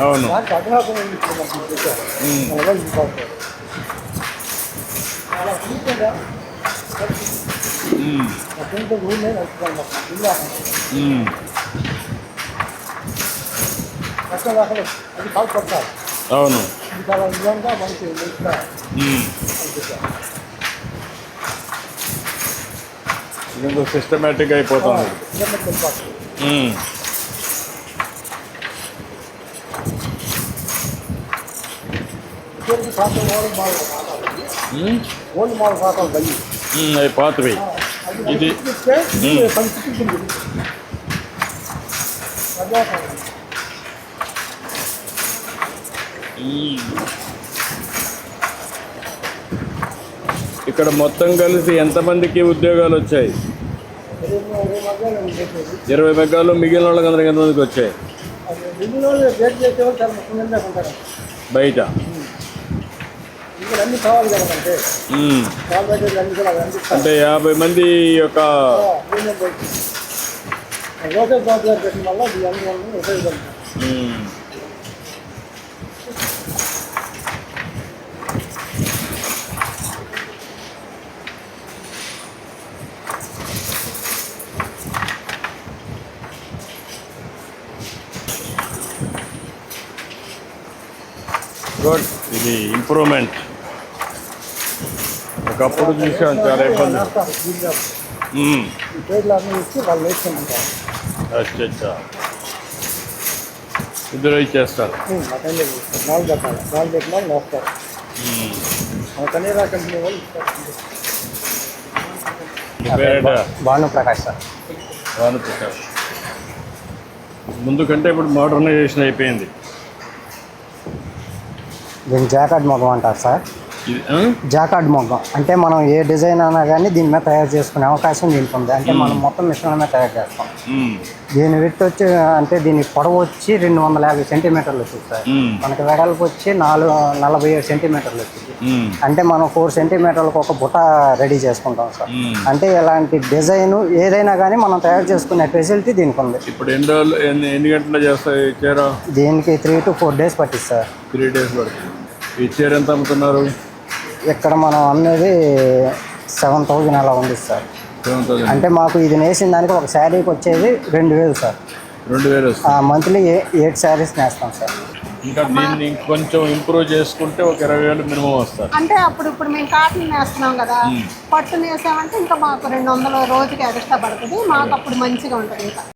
అవును. అవును. సిస్టమేటిక్ అయిపోతుంది. Old model. ఓల్డ్ మోడల్ అవి పాతవి. ఇది. ఇక్కడ మొత్తం కలిసి ఎంతమందికి ఉద్యోగాలు వచ్చాయి? ఇరవై మెగ్గాలు మిగిలిన వాళ్ళకి అందరికి ఎంతమందికి వచ్చాయి? బయట ఇక్కడ అన్ని కావాలి కదా అంటే. యాభై మంది యొక్క యూనియన్ బయట లోకల్ ఒకప్పుడు చూసాం చాలా ఇబ్బంది. అచ్చా అచ్చా ఇద్దరు ఇచ్చేస్తారు నాలుగు పెట్టాలి నాలుగు పెట్టిన వాళ్ళు వేస్తారు. ఉమ్. మన కనీరా కంపెనీ వాళ్ళు ఇస్తారు. మీ పేరేంటా? భాను ప్రకాష్ సార్. భానుప్రకాష్. ముందు కంటే ఇప్పుడు మోడర్నైజేషన్ అయిపోయింది. దీన్ని జాకార్డ్ మొగ్గం అంటారు సార్? జాకార్డ్ మొగ్గం. అంటే మనం ఏ డిజైన్ అయినా కానీ దీని మీద తయారు చేసుకునే అవకాశం దీనికి ఉంది అంటే మనం మొత్తం మిషన్ మీద తయారు చేస్తాం. దీని విత్ వచ్చి అంటే దీని పొడవు వచ్చి రెండు వందల యాభై సెంటీమీటర్లు వచ్చింది సార్. మనకి వెడల్పు వచ్చి నాలుగు నలభై ఏడు సెంటీమీటర్లు వచ్చింది. అంటే మనం ఫోర్ సెంటీమీటర్లకు ఒక బుట్ట రెడీ చేసుకుంటాం సార్. అంటే ఇలాంటి డిజైన్ ఏదైనా కానీ మనం తయారు చేసుకునే ఫెసిలిటీ దీనికి ఉంది ఇప్పుడు ఎన్ని రోజులు ఎన్ని గంటలు చేస్తాయి దీనికి త్రీ టు ఫోర్ డేస్ పట్టింది సార్. త్రీ డేస్ పడుతుంది. ఈ చీర ఎంత అమ్ముతున్నారు? ఇక్కడ మనం అమ్మేది సెవెన్ థౌజండ్ అలా ఉంది సార్. సెవెన్ అంటే మాకు ఇది నేసిన దానికి ఒక శారీకి వచ్చేది రెండు వేలు సార్. రెండు వేలు మంత్లీ ఎయిట్ శారీస్ నేస్తాం సార్. ఇంకా దీన్ని ఇంకొంచెం ఇంప్రూవ్ చేసుకుంటే ఒక ఇరవై వేలు మినిమం వస్తారు అంటే అప్పుడు ఇప్పుడు మేము కాటన్ వేస్తున్నాం కదా పట్టు వేసామంటే ఇంకా మాకు రెండు వందల రోజుకి ఎక్స్ట్రా పడుతుంది మాకు అప్పుడు మంచిగా ఉంటుంది ఇంకా.